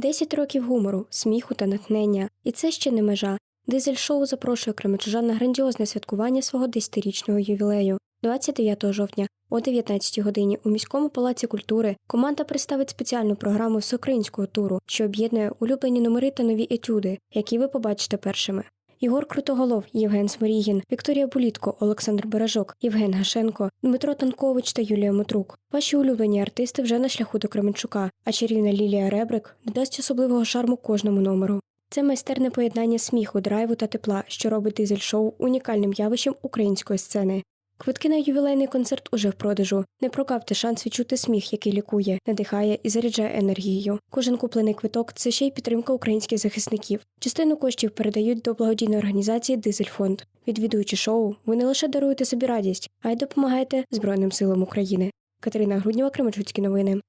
10 років гумору, сміху та натхнення. І це ще не межа. Дизель шоу запрошує кременчужан на грандіозне святкування свого 10-річного ювілею. 29 жовтня о 19 годині у міському палаці культури команда представить спеціальну програму всеукраїнського туру, що об'єднує улюблені номери та нові етюди, які ви побачите першими. Ігор Крутоголов, Євген Сморігін, Вікторія Булітко, Олександр Бережок, Євген Гашенко, Дмитро Танкович та Юлія Мотрук. Ваші улюблені артисти вже на шляху до Кременчука, а чарівна Лілія Ребрик додасть особливого шарму кожному номеру. Це майстерне поєднання сміху, драйву та тепла, що робить дизель шоу унікальним явищем української сцени. Квитки на ювілейний концерт уже в продажу. Не прокавте шанс відчути сміх, який лікує, надихає і заряджає енергією. Кожен куплений квиток це ще й підтримка українських захисників. Частину коштів передають до благодійної організації Дизельфонд. Відвідуючи шоу, ви не лише даруєте собі радість, а й допомагаєте Збройним силам України. Катерина Груднєва, Кременчуцькі новини.